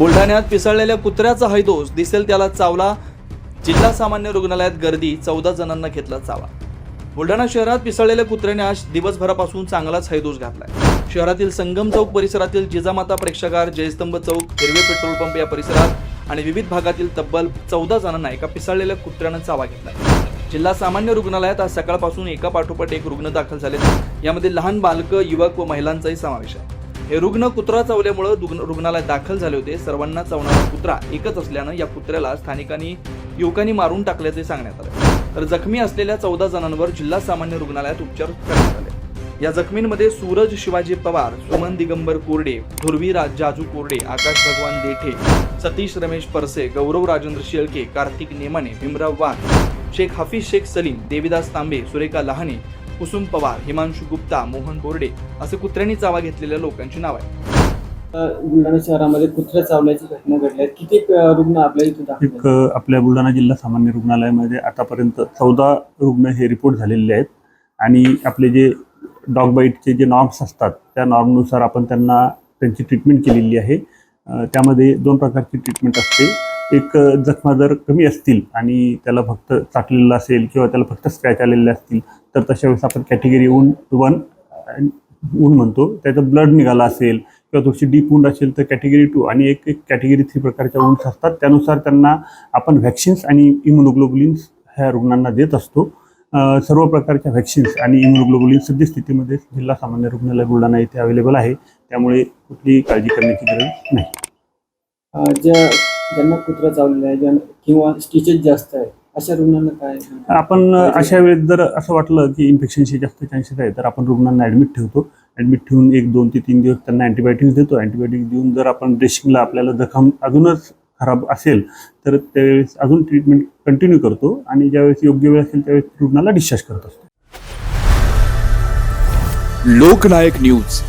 बुलढाण्यात पिसळलेल्या कुत्र्याचा हैदोस दिसेल त्याला चावला. जिल्हा सामान्य रुग्णालयात गर्दी. चौदा जणांना घेतला चावा. बुलढाणा शहरात पिसळलेल्या कुत्र्याने आज दिवसभरापासून चांगलाच हैदोस घातलाय. शहरातील संगम चौक परिसरातील जिजामाता प्रेक्षागार जयस्तंभ चौक हिरवे पेट्रोल पंप या परिसरात आणि विविध भागातील तब्बल चौदा जणांना एका पिसळलेल्या कुत्र्यानं चावा घेतला जिल्हा सामान्य रुग्णालयात आज सकाळपासून एका पाठोपाठ एक रुग्ण दाखल झाले यामध्ये लहान बालकं युवक व महिलांचाही समावेश आहे. हे रुग्ण कुत्रा चावल्यामुळे रुग्णालयात दाखल झाले होते. सर्वांना चावणारा कुत्रा एकच असल्यानं या कुत्र्याला स्थानिकांनी युवकांनी मारून टाकल्याचे सांगण्यात आले. तर जखमी असलेल्या चौदा जणांवर जिल्हा सामान्य रुग्णालयात उपचार करण्यात आले. या जखमींमध्ये सूरज शिवाजी पवार सुमन दिगंबर कोरडे धुर्वीराज जाजू कोरडे आकाश भगवान देठे सतीश रमेश परसे गौरव राजेंद्र शेळके कार्तिक नेमाने भीमराव वाघ शेख हफीज शेख सलीम देविदास तांबे सुरेखा लहाने कुसुम पवार हिमांशू गुप्ता मोहन बोर्डे असे कुत्र्यांनी चावा घेतलेल्या लोकांची नाव आहे बुलढाणा शहरामध्ये कुत्र्या चावल्याची घटना घडल्या किती रुग्ण आपल्या इथे एक आपल्या बुलढाणा जिल्हा सामान्य रुग्णालयामध्ये आतापर्यंत चौदा रुग्ण हे रिपोर्ट झालेले आहेत. आणि आपले जे डॉग बाईटचे जे नॉर्म्स असतात त्या नॉर्मनुसार आपण त्यांना त्यांची ट्रीटमेंट केलेली आहे. त्यामध्ये दोन प्रकारची ट्रीटमेंट असते. एक जखमा जर कमी असतील आणि त्याला फक्त चाटलेलं असेल किंवा त्याला फक्त स्क्रॅच आलेले असतील तर तशा वेळेस आपण कॅटेगरी ऊन वन ऊन म्हणतो त्याचं ब्लड निघाला असेल किंवा थोडीशी डीप वूंड असेल तर कॅटेगरी टू आणि एक एक कॅटेगरी थ्री प्रकारच्या वूंड्स असतात. त्यानुसार त्यांना आपण व्हॅक्सिन्स आणि इम्युनोग्लोबुलिन्स ह्या रुग्णांना देत असतो. सर्व प्रकारच्या व्हॅक्सिन्स आणि इम्युनोग्लोबुलिन सद्यस्थितीमध्ये जिल्हा सामान्य रुग्णालय बुलढाणा येथे अवेलेबल आहे. त्यामुळे कुठलीही काळजी करण्याची गरज नाही. ज्या ज्यांना कुत्रा चावलेला आहे ज्यांना किंवा स्टिचेस जास्त आहे अशा रुग्णांना काय आपण अशा वेळेस जर असं वाटलं की इन्फेक्शनचे जास्त चान्सेस आहे तर आपण रुग्णांना ॲडमिट ठेवतो. ॲडमिट ठेवून एक दोन ते तीन दिवस त्यांना अँटीबायोटिक्स देतो. अँटीबायोटिक्स देऊन जर आपण ड्रेसिंगला आपल्याला जखम अजूनच खराब असेल तर त्यावेळेस अजून ट्रीटमेंट कंटिन्यू करतो आणि ज्यावेळेस योग्य वेळ असेल त्यावेळेस रुग्णाला डिस्चार्ज करत असतो. लोकनायक न्यूज.